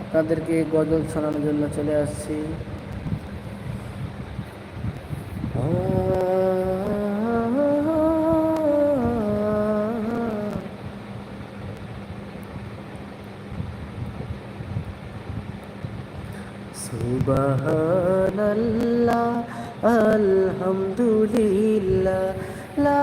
আপনাদেরকে গজল শোনানোর জন্য চলে আসছি। সুবহানাল্লাহ আলহামদুলিল্লাহ লা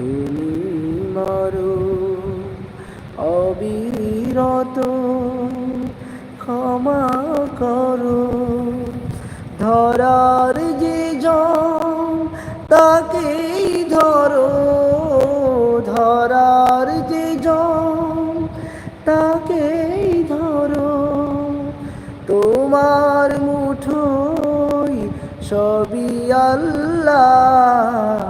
তুমি মারো অবিরত ক্ষমা করো। ধরার যে জন তাকেই ধরো। ধরার যে জন তাকেই ধরো। তোমার মুঠোই সবই আল্লাহ।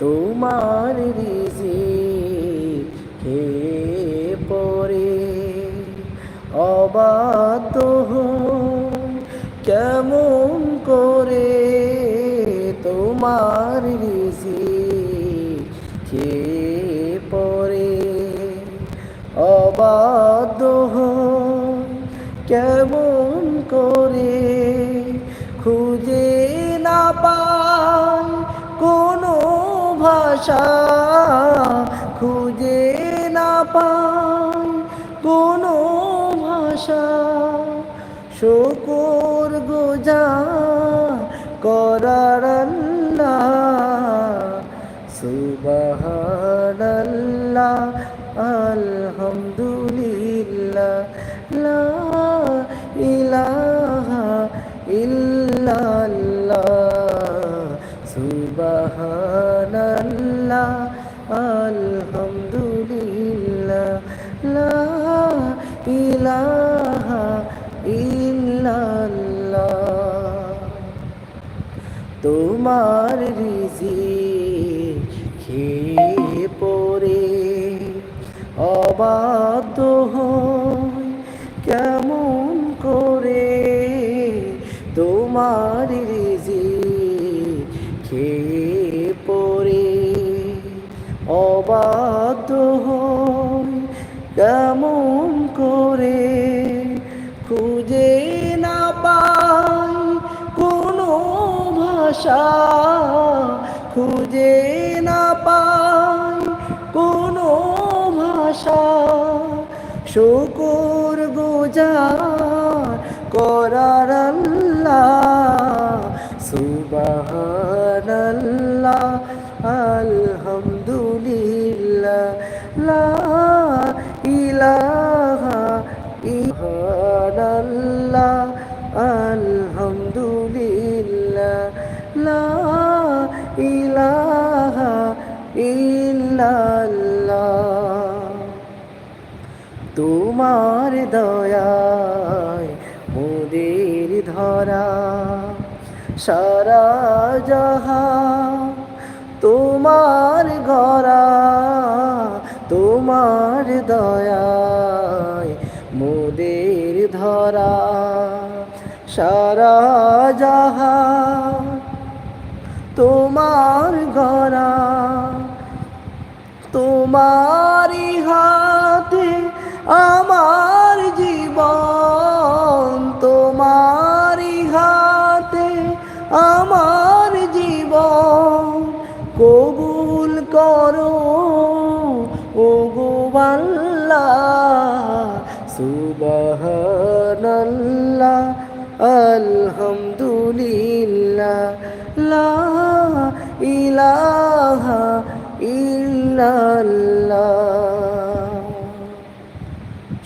তোমার রিজি হে পরে অবাত কেমন করে তোমার রিজি হে পরে অবাধ্য কেমন ভাষা খুঁজে না পাই কোনো ভাষা। শকুর গোজা করার আল্লাহ সুবহানাল্লাহ আলহামদুলিল্লাহ ইলাহা ইল্লাল্লাহ। তোমার রিজি খেয়ে পড়ে অবাধ্য অবাধ্য হই কেমন করে খুঁজে না পাই কোনো ভাষা। খুঁজে না পাই কোনো ভাষা। শুকুর গুজার করার সুবহানাল্লাহ আলহামদুলিল্লাহ তোমার দয়ায় মোদের ধরা, সারা জাহা তোমার গড়া, তোমার দয়ায় মোদের ধরা, সারা জাহা তোমার তোমারই হাতে আমার জীবন, তোমারই হাতে আমার জীবন। কবুল করো ও গো আল্লাহ, সুবহানাল্লাহ, আলহামদুলিল্লাহ, লা ইলাহা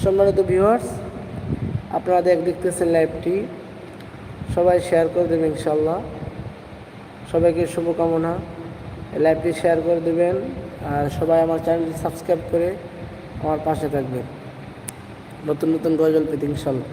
সম্মানিত ভিউয়ার্স আপনারা দেখ দেখতেছেন লাইভটি সবাই শেয়ার করে দেবেন ইনশাল্লাহ সবাইকে শুভকামনা। লাইভটি শেয়ার করে দেবেন আর সবাই আমার চ্যানেলটি সাবস্ক্রাইব করে আমার পাশে থাকবেন। নতুন নতুন গজল পেতে ইনশাল্লাহ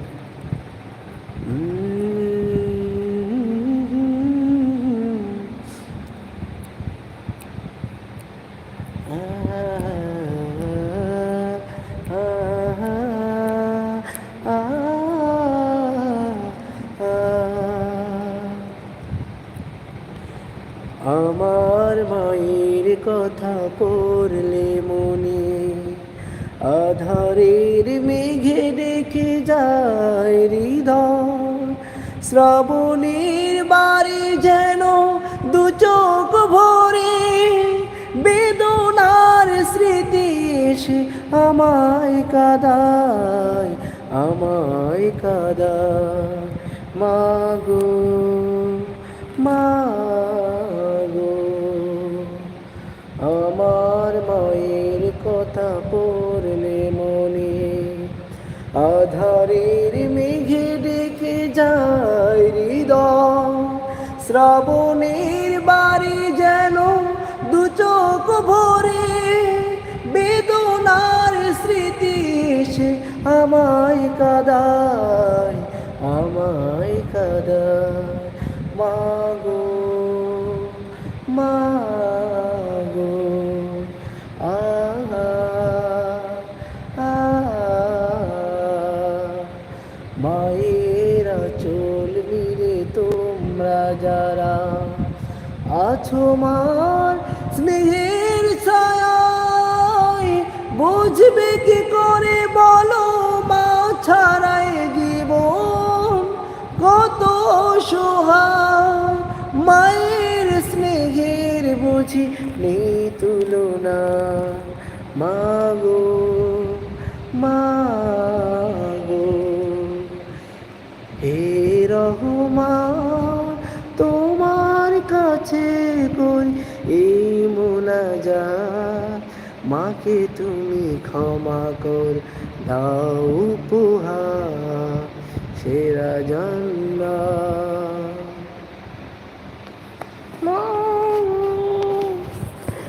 আমার মায়ের কথা পড়লে মনে আধারের মেঘে ডেকে যায় হৃদয়। শ্রাবণের বাড়ি যেন দু চোখ ভরে এসে আমায় কাদায় আমায় কাদায়। মাগো মাগো আমার মায়ের কথা পড়লে মনে আধারের মেঘে ডেকে যায় হৃদয়। শ্রাবণের আমায় কাদায় আমায় কাদায়। মাগো মাগো, আহা মায়েরা চল মিরে তোমরা যারা আছো মার স্নেহের ছায় বুঝবে কি বুঝি নেই তুলনা। মাগো মাগো, হে রহমান তোমার কাছে করি এই মোনাজা মাকে তুমি ক্ষমা কর, দাও উপহার, সেরা জান্নাত